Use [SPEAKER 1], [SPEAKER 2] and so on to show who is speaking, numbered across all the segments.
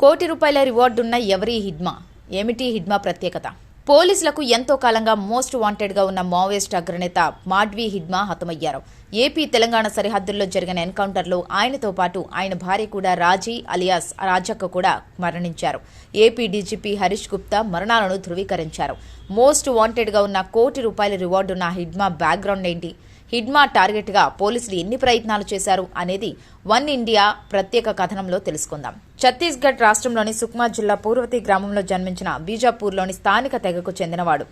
[SPEAKER 1] కోటి రూపాయల రివార్డున్న ఎవరి హిడ్మా? ఏమిటి హిడ్మా ప్రత్యేకత? పోలీసులకు ఎంతో కాలంగా మోస్ట్ వాంటెడ్గా ఉన్న మావోయిస్ట్ అగ్రనేత మాడ్వి హిడ్మా హతమయ్యారు. ఏపీ తెలంగాణ సరిహద్దుల్లో జరిగిన ఎన్కౌంటర్లో ఆయనతో పాటు ఆయన భార్య కూడా రాజీ అలియాస్ రాజక్క కూడా మరణించారు. ఏపీ డీజీపీ హరీష్ గుప్తా మరణాలను ధృవీకరించారు. మోస్ట్ వాంటెడ్గా ఉన్న కోటి రూపాయల రివార్డున్న హిడ్మా బ్యాక్గ్రౌండ్ ఏంటి? హిడ్మా టార్గెట్గా పోలీసులు ఎన్ని ప్రయత్నాలు చేశారు అనేది వన్ ఇండియా ప్రత్యేక కథనంలో తెలుసుకుందాం. ఛత్తీస్గఢ్ రాష్ట్రంలోని సుక్మా జిల్లా పూర్వతి గ్రామంలో జన్మించిన బీజాపూర్లోని స్థానిక తెగకు చెందినవాడు.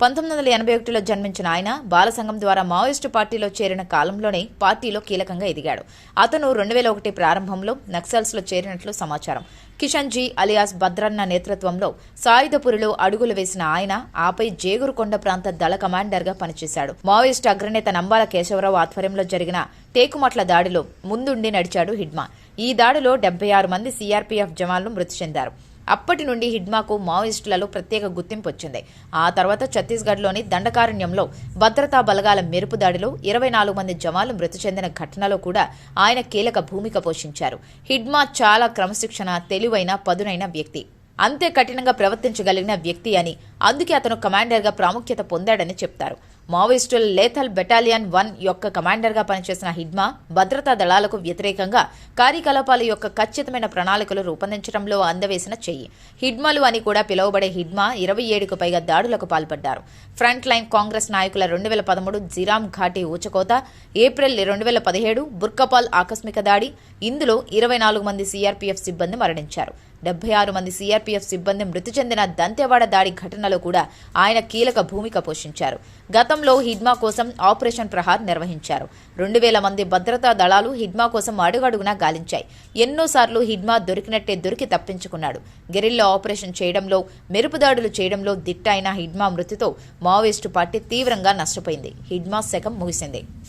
[SPEAKER 1] పంతొమ్మిది వందల ఎనభై ఒకటిలో జన్మించిన ఆయన బాలసంఘం ద్వారా మావోయిస్టు పార్టీలో చేరిన కాలంలోనే పార్టీలో కీలకంగా ఎదిగాడు. అతను రెండు వేల ఒకటి ప్రారంభంలో నక్సల్స్లో చేరినట్లు సమాచారం. కిషన్ జీ అలియాస్ భద్రన్న నేతృత్వంలో సాయుధపురిలో అడుగులు వేసిన ఆయన ఆపై జేగురుకొండ ప్రాంత దళ కమాండర్గా పనిచేశాడు. మావోయిస్టు అగ్రనేత నంబాల కేశవరావు ఆధ్వర్యంలో జరిగిన టేకుమట్ల దాడిలో ముందుండి నడిచాడు హిడ్మా. ఈ దాడిలో డెబ్బై ఆరు మంది సీఆర్పీఎఫ్ జవాన్లు మృతి చెందారు. అప్పటి నుండి హిడ్మాకు మావోయిస్టులలో ప్రత్యేక గుర్తింపు వచ్చింది. ఆ తర్వాత ఛత్తీస్గఢ్లోని దండకారణ్యంలో భద్రతా బలగాల మెరుపు దాడిలో ఇరవై నాలుగు మంది జవాన్లు మృతి చెందిన ఘటనలో కూడా ఆయన కీలక భూమిక పోషించారు. హిడ్మా చాలా క్రమశిక్షణ తెలివైన పదునైన వ్యక్తి. అంతే కఠినంగా ప్రవర్తించగలిగిన వ్యక్తి అని అందుకే అతను కమాండర్గా ప్రాముఖ్యత పొందాడని చెప్తారు. మావోయిస్టుల లేథల్ బెటాలియన్ వన్ యొక్క కమాండర్గా పనిచేసిన హిడ్మా భద్రతా దళాలకు వ్యతిరేకంగా కార్యకలాపాల యొక్క ఖచ్చితమైన ప్రణాళికలు రూపొందించడంలో అందవేసిన చెయ్యి. హిడ్మలు అని కూడా పిలువబడే హిడ్మా ఇరవై ఏడుకు పైగా దాడులకు పాల్పడ్డారు. ఫ్రంట్ లైన్ కాంగ్రెస్ నాయకుల రెండు వేల పదమూడు జిరామ్ ఘాటీ ఊచకోత ఏప్రిల్ రెండు వేల పదిహేడు బుర్కపాల్ ఆకస్మిక దాడి ఇందులో ఇరవై నాలుగు మంది సీఆర్పీఎఫ్ సిబ్బంది మరణించారు. డెబ్బై ఆరు మంది సీఆర్పీఎఫ్ సిబ్బంది మృతి చెందిన దంతెవాడ దాడి ఘటన కూడా ఆయన కీలక భూమిక పోషించారు. గతంలో హిడ్మా కోసం ఆపరేషన్ ప్రహార్ నిర్వహించారు. రెండు వేల మంది భద్రతా దళాలు హిడ్మా కోసం అడుగడుగునా గాలించాయి. ఎన్నోసార్లు హిడ్మా దొరికినట్టే దొరికి తప్పించుకున్నాడు. గెరిల్లా ఆపరేషన్ చేయడంలో మెరుపుదాడులు చేయడంలో దిట్టైన హిడ్మా మృతితో మావోయిస్టు పార్టీ తీవ్రంగా నష్టపోయింది. హిడ్మా శకం ముగిసింది.